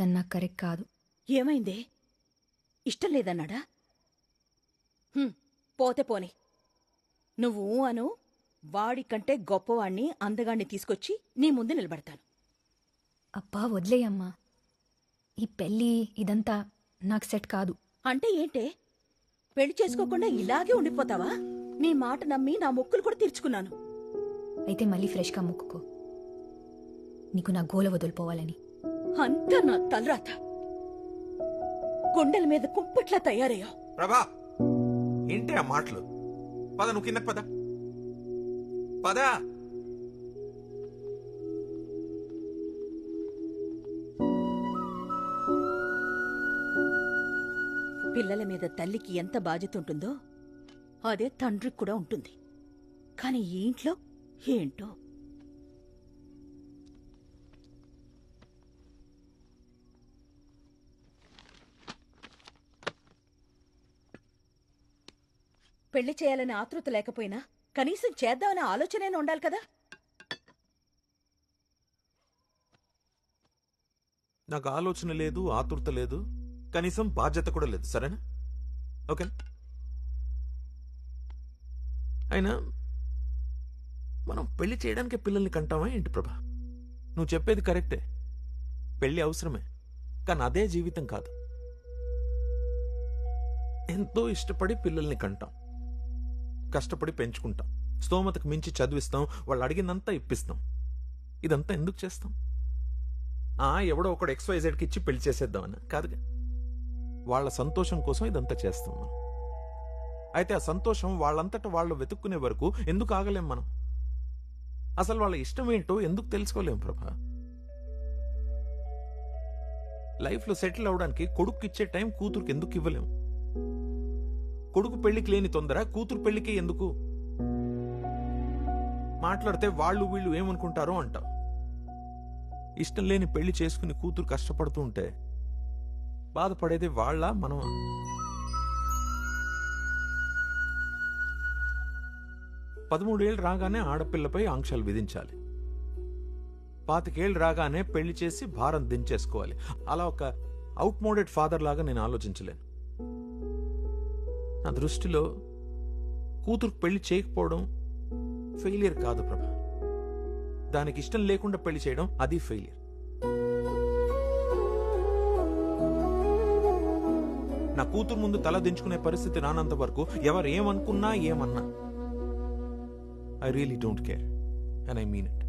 తను నాకు కరెక్ట్ కాదు. ఏమైందే? ఇష్టం లేదన్నాడా? హ్మ్, పోతే పోని. నువ్వు ఊ అను వాడికంటే గొప్పవాణ్ణి అందగాణ్ణి తీసుకొచ్చి నీ ముందు నిలబడతాను. అబ్బా వదిలేయమ్మా. ఈ పెళ్ళి ఇదంతా నాకు సెట్ కాదు. అంటే ఏంటే? పెళ్ళి చేసుకోకుండా ఇలాగే ఉండిపోతావా? నీ మాట నమ్మి నా మొక్కులు కూడా తీర్చుకున్నాను. అయితే మళ్ళీ ఫ్రెష్గా మొక్కుకో. నీకు నా గోల వదిలిపోవాలని అంతా నా తలరాత. గుండెల మీద కుంపట్లా తయారయ్యా. ప్రభా ఏంటి ఆ మాటలు. పద నువ్వు కిందకి పద. పద. పిల్లల మీద తల్లికి ఎంత బాధ్యత ఉంటుందో అదే తండ్రికి కూడా ఉంటుంది. కానీ ఈ ఇంట్లో ఏంటో? పెళ్ళి చేయాలనే ఆతృత లేకపోయినా కనీసం చేద్దామనే ఆలోచనైనా ఉండాలి కదా. నాకు ఆలోచన లేదు ఆతురత లేదు కనీసం బాధ్యత కూడా లేదు సరేనా? ఓకే. అయినా మనం పెళ్ళి చేయడానికి పిల్లల్ని కంటామా ఏంటి ప్రభా? నువ్వు చెప్పేది కరెక్టే. పెళ్ళి అవసరమే కానీ అదే జీవితం కాదు. ఎంతో ఇష్టపడి పిల్లల్ని కంటాం. కష్టపడి పెంచుకుంటాం. స్తోమతకు మించి చదివిస్తాం. వాళ్ళు అడిగిందంతా ఇప్పిస్తాం. ఇదంతా ఎందుకు చేస్తాం? ఆ ఎవడో ఒకడు ఎక్స్వైజెడ్కి ఇచ్చి పెళ్ళి చేసేద్దామని. కాదుగా. వాళ్ళ సంతోషం కోసం ఇదంతా చేస్తాం మనం. అయితే ఆ సంతోషం వాళ్ళంతట వాళ్ళు వెతుక్కునే వరకు ఎందుకు ఆగలేం మనం? అసలు వాళ్ళ ఇష్టం ఏంటో ఎందుకు తెలుసుకోలేం ప్రభా? లైఫ్లో సెటిల్ అవడానికి కొడుకు ఇచ్చే టైం కూతురుకి ఎందుకు ఇవ్వలేము కొడుకు పెళ్ళికి లేని తొందర కూతురు పెళ్ళికే ఎందుకు? మాట్లాడితే వాళ్ళు వీళ్ళు ఏమనుకుంటారో అంటాం. ఇష్టం లేని పెళ్ళి చేసుకుని కూతురు కష్టపడుతూ ఉంటే బాధపడేది వాళ్ళ మనం పదమూడేళ్ళు రాగానే ఆడపిల్లపై ఆంక్షలు విధించాలి. పాతికేళ్ళు రాగానే పెళ్ళి చేసి భారం దించేసుకోవాలి. అలా ఒక అవుట్మోడెడ్ ఫాదర్ లాగా నేను ఆలోచించలేను. నా దృష్టిలో కూతురు పెళ్ళి చేయకపోవడం ఫెయిలియర్ కాదు ప్రభా. దానికి ఇష్టం లేకుండా పెళ్ళి చేయడం అది ఫెయిలియర్. నా కూతురు ముందు తల దించుకునే పరిస్థితి రానంత వరకు ఎవరు ఏమనుకున్నా ఏమన్నా. I really don't care and I mean it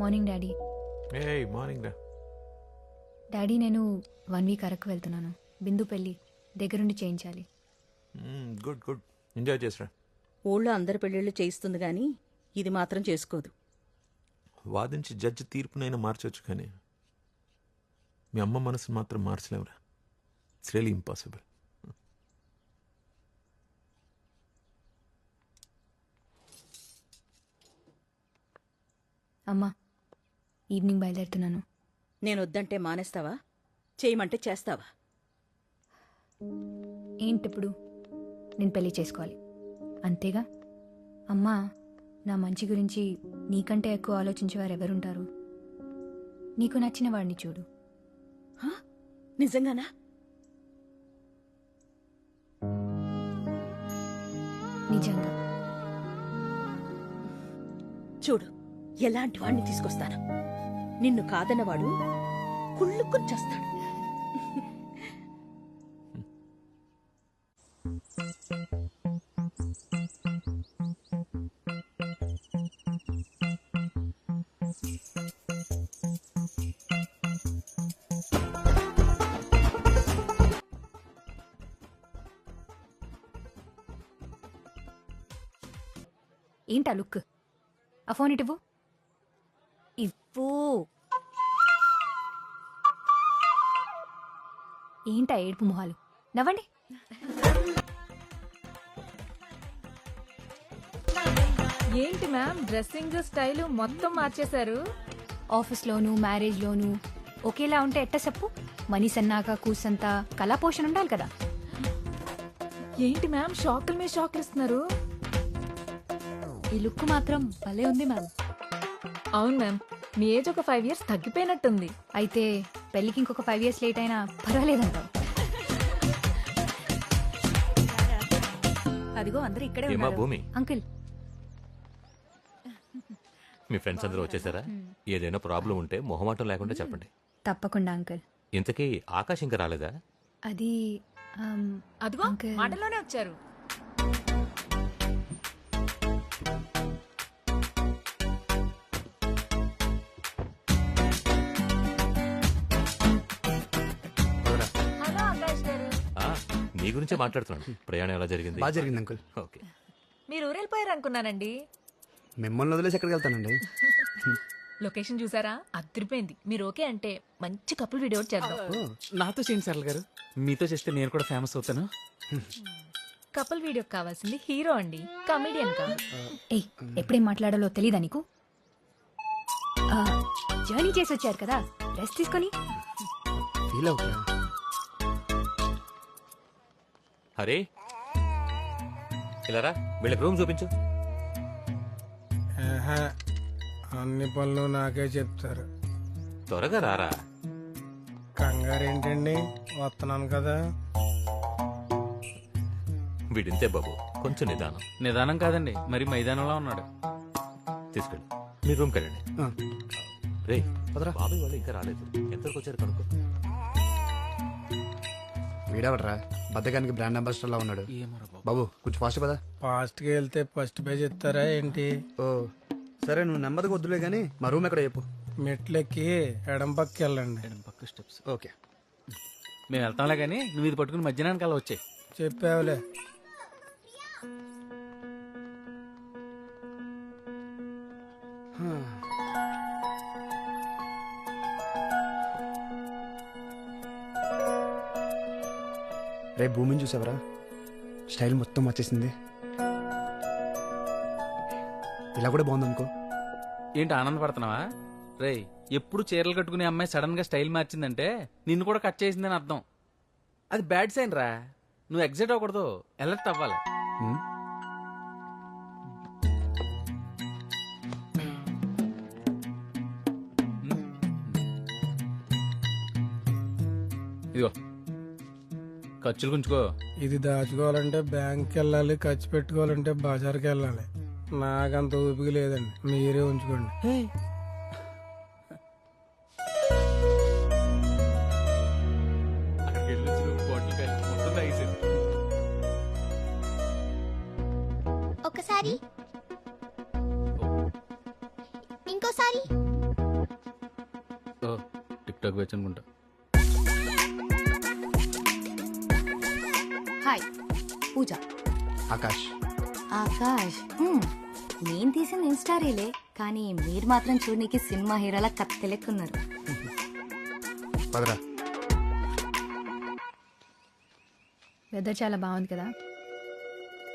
morning daddy A morning రా డాడీ నేను వన్ వీక్ అరకు వెళ్తున్నాను. బిందు పెళ్ళి దగ్గరుండి చేయించాలి. గుడ్ గుడ్ ఎంజాయ్ చేసిరా. ఊళ్ళో అందరి పెళ్ళిళ్ళు చేయిస్తుంది గాని ఇది మాత్రం చేసుకోదు. వాదించి జడ్జి తీర్పునైనా మార్చొచ్చు కానీ మీ అమ్మ మనసుని మాత్రం మార్చలేవురా. ఇట్స్ రియలీ ఇంపాసిబుల్ అమ్మా ఈవినింగ్ బయలుదేరుతున్నాను. నేను వద్దంటే మానేస్తావా? చేయమంటే చేస్తావా? ఏంటిప్పుడు? నేను పెళ్ళి చేసుకోవాలి. అంతేగా? అమ్మా నా మంచి గురించి నీకంటే ఎక్కువ ఆలోచించేవారు ఎవరుంటారు నీకు నచ్చిన వాడిని చూడు. హా? నిజంగానా? నిజంగా. చూడు ఎలాంటి వాడిని తీసుకొస్తాను? నిన్ను కాదనవాడు కుళ్ళుక్కుని చేస్తాడు. ఏంటా లుక్? ఆ ఫోన్ ఇటువు? ఏంటా ఏడుపు మొహాలు? నవ్వండి. ఏంటి మ్యామ్? డ్రెస్సింగ్ స్టైల్ మొత్తం మార్చేశారు. ఆఫీస్లోను మ్యారేజ్లోను ఒకేలా ఉంటే ఎట్ట చెప్పు? మనీ సన్నాక కూసంతా కళా పోషణ ఉండాలి కదా. ఏంటి మ్యామ్? షాకుల మీద షాకులు ఇస్తున్నారు. ఈ లుక్ మాత్రం భలే ఉంది మ్యామ్. అవును మ్యామ్. మీ ఏజ్ ఒక ఫైవ్ ఇయర్స్ తగ్గిపోయినట్టుంది. అయితే పెళ్ళికి ఇంకొక ఫైవ్ ఇయర్స్ లేట్ అయినా పర్వాలేదంటావు. అదిగో అందరూ ఇక్కడే ఏమా ఉన్నారు. భూమి? అంకుల్. మీ ఫ్రెండ్స్ అందరూ వచ్చేసారా? ఏదైనా ప్రాబ్లం ఉంటే మొహమాటం లేకుండా చెప్పండి. తప్పకుండా అంకుల్. ఇంతకీ ఆకాశ్ ఇంకా రాలేదా? అది అదిగో. మాటల్లోనే వచ్చారు. గురించే మాట్లాడుతున్నాను. ప్రయాణం ఎలా జరిగింది? బాగా జరిగింది అంకుల్. ఓకే. మీరు ఊరెళ్ళిపోయారు అనుకున్నానండి మిమ్మల్ని వదిలేసి ఎక్కడికి వెళ్తానండి. లొకేషన్ చూసారా? అదిరిపోయింది. మీరు ఓకే అంటే మంచి కపుల్ వీడియో చేద్దాం. నాతో చేయండి సరళ గారు. మీతో చేస్తే నేను కూడా ఫేమస్ అవుతాను. కపుల్ వీడియో కావాల్సింది హీరో అండి కమెడియన్ కాదు. ఏయ్ ఎప్పుడేం మాట్లాడాలో తెలీదా నీకు? జర్నీ చేసి వచ్చారు కదా రెస్ట్ తీసుకొని? ఫీల్ అవుతా హరే ఇలా రా వీళ్ళకి రూమ్ చూపించు. ఆహా, అన్ని పనులు నాకే చెప్తారు. త్వరగా రారా. కంగారు ఏంటండి వస్తున్నాను కదా. వీడింతే బాబు కొంచెం నిదానం. నిదానం కాదండి మరి మైదానంలో ఉన్నాడు. తీసుకెళ్ళి. మీ రూమ్కి వెళ్ళండి ఆ. రే పదరా. బాబాయ్ వాళ్ళు ఇంకా రాలేదు. ఎంతవరకు వచ్చారు కనుక్కో. వీడవడరా? బద్దకానికి బ్రాండ్ అంబాసిడర్ లా ఉన్నాడు. బాబు. కొంచెం ఫాస్ట్ పదా? ఫాస్ట్కి వెళ్తే ఫస్ట్ పేజ్ ఇస్తారా ఏంటి? ఓ సరే నువ్వు నెమ్మదిగా వద్దులే కానీ మా రూమ్ ఎక్కడ చెప్పు. మెట్లెక్కి ఎడం పక్కకి వెళ్ళండి. ఎడం పక్క స్టెప్స్ ఓకే. మేము వెళ్తాంలే కానీ నువ్వు ఇది పట్టుకుని మధ్యాహ్నానికి అలా వచ్చాయి. చెప్పావులే. రేపు భూమిని చూసావరా? స్టైల్ మొత్తం వచ్చేసింది ఇలా కూడా బాగుంది అనుకో ఏంటి ఆనందపడుతున్నావా? రేయ్ ఎప్పుడు చీరలు కట్టుకునే అమ్మాయి సడన్గా స్టైల్ మార్చిందంటే నిన్ను కూడా కట్ చేసిందని అర్థం. అది బ్యాడ్ సైన్ రా. నువ్వు ఎగ్జైట్ అవ్వకూడదు. అలర్ట్ అవ్వాలి. ఉమ్, ఇదిగో. ఖర్చులు గుంచుకో. ఇది దాచుకోవాలంటే బ్యాంక్కి వెళ్ళాలి ఖర్చు పెట్టుకోవాలంటే బజార్కి వెళ్ళాలి. నాకంత ఊపిక లేదండి మీరే ఉంచుకోండి. ఒకసారి. ఇంకోసారి. టిక్ టాక్ వచ్చి హాయ్ పూజ. ఆకాష్. ఆకాష్. హ్మ్, నేను తీసిన ఇన్స్టా రీలే కానీ మీరు మాత్రం చూడనీకి సినిమా హీరోలా కత్తెలెక్కున్నారు. పదరా. వెదర్ చాలా బాగుంది కదా?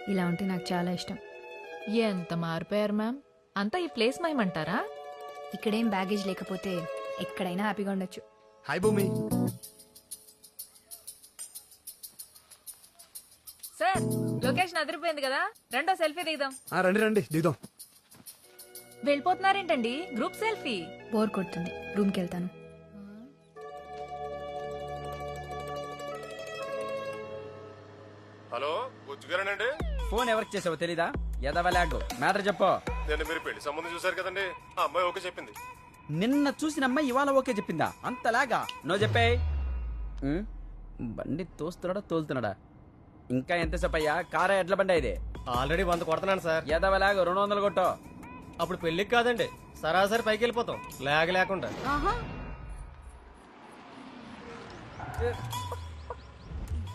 ఇలా ఉంటే నాకు చాలా ఇష్టం. ఎంత మారిపోయారు మ్యామ్? అంతా ఈ ప్లేస్ మైమంటారా? ఇక్కడేం బ్యాగేజ్ లేకపోతే ఎక్కడైనా హ్యాపీగా ఉండొచ్చు. హాయ్ భూమి. అదిరిపోయింది కదా? రెండో సెల్ఫీ దిగుదాం. ఆ, రండి రండి దిగుదాం. వెళ్ళిపోతున్నారేంటండి? Group selfie. బోర్ కొడుతుంది. రూమ్కి వెళ్తాను. హలో బుజ్జుగారేనండి ఫోన్ ఎవరికి చేసావో తెలీదా? ఎదవలాగు మ్యాటర్ చెప్పు. నేను మీరు పెళ్ళి సంబంధం చూశారు కదండి. ఆ అమ్మాయి ఓకే చెప్పింది. నిన్న చూసిన అమ్మాయి ఇవాళ ఓకే చెప్పిందా? అంతలాగా. నో చెప్పే బండి తోస్తున్నాడా తోలుతున్నాడా? ఇంకా ఎంతసేపు అయ్యా? కారా ఎడ్ల బండి ఇది. ఆల్రెడీ వంద కొడుతున్నాను సార్. ఎదవలాగు రెండు వందలు కొట్టు. అప్పుడు పెళ్ళికి కాదండి సరాసరి పైకి వెళ్ళిపోతాం. లేక లేకుండా.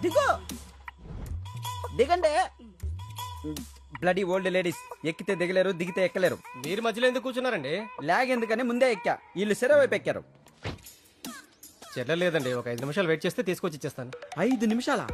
దిగు. దిగండి. బ్లడీ ఓల్డ్ లేడీస్ ఎక్కితే దిగలేరు దిగితే ఎక్కలేరు. మీరు మధ్యలో ఎందుకు కూర్చున్నారండి? లాగ్ ఎందుకని ముందే ఎక్కా. వీళ్ళు సిర వైపు ఎక్కారు. చెల్లె లేదండి ఒక ఐదు నిమిషాలు వెయిట్ చేస్తే తీసుకొచ్చి ఇచ్చేస్తాను. ఐదు నిమిషాలా?